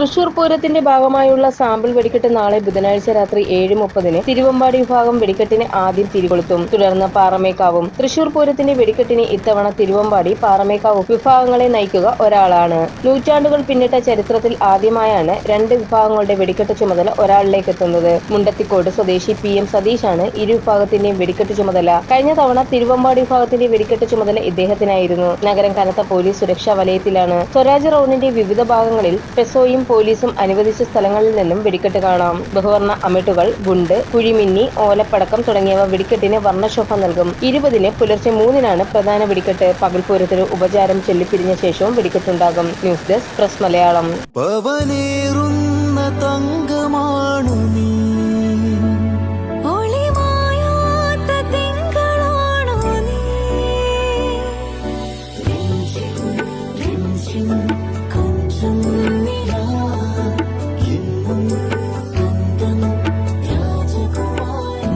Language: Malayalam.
തൃശൂർ പൂരത്തിന്റെ ഭാഗമായുള്ള സാമ്പിൾ വെടിക്കെട്ട് നാളെ ബുധനാഴ്ച രാത്രി ഏഴ് മുപ്പതിന് തിരുവമ്പാടി വിഭാഗം വെടിക്കെട്ടിന് ആദ്യം തിരികൊളുത്തും. തുടർന്ന് പാറമേക്കാവും. തൃശൂർ പൂരത്തിന്റെ വെടിക്കെട്ടിന് ഇത്തവണ തിരുവമ്പാടി പാറമേക്കാവും വിഭാഗങ്ങളെ നയിക്കുക ഒരാളാണ്. നൂറ്റാണ്ടുകൾ പിന്നിട്ട ചരിത്രത്തിൽ ആദ്യമായാണ് രണ്ട് വിഭാഗങ്ങളുടെ വെടിക്കെട്ട് ചുമതല ഒരാളിലേക്ക് എത്തുന്നത്. മുണ്ടത്തിക്കോട് സ്വദേശി പി എം സതീഷാണ് ഇരു വിഭാഗത്തിന്റെയും വെടിക്കെട്ട് ചുമതല. കഴിഞ്ഞ തവണ തിരുവമ്പാടി വിഭാഗത്തിന്റെ വെടിക്കെട്ട് ചുമതല ഇദ്ദേഹത്തിനായിരുന്നു. നഗരം കനത്ത പോലീസ് സുരക്ഷാ വലയത്തിലാണ്. സ്വരാജ് റൌണിന്റെ വിവിധ ഭാഗങ്ങളിൽ പെസോയും പോലീസും അനുവദിച്ച സ്ഥലങ്ങളിൽ നിന്നും വെടിക്കെട്ട് കാണാം. ബഹുവർണ അമിട്ടുകൾ ഗുണ്ട് കുഴിമിന്നി ഓലപ്പടക്കം തുടങ്ങിയവ വെടിക്കെട്ടിന് വർണശോഭ നൽകും. ഇരുപതിന് പുലർച്ചെ മൂന്നിനാണ് പ്രധാന വെടിക്കെട്ട്. പകൽപൂരത്തിന് ഉപചാരം ചൊല്ലിപ്പിരിഞ്ഞ ശേഷവും വെടിക്കെട്ടുണ്ടാകും. News desk press Malayalam. തങ്കമാണു നീ. നീ.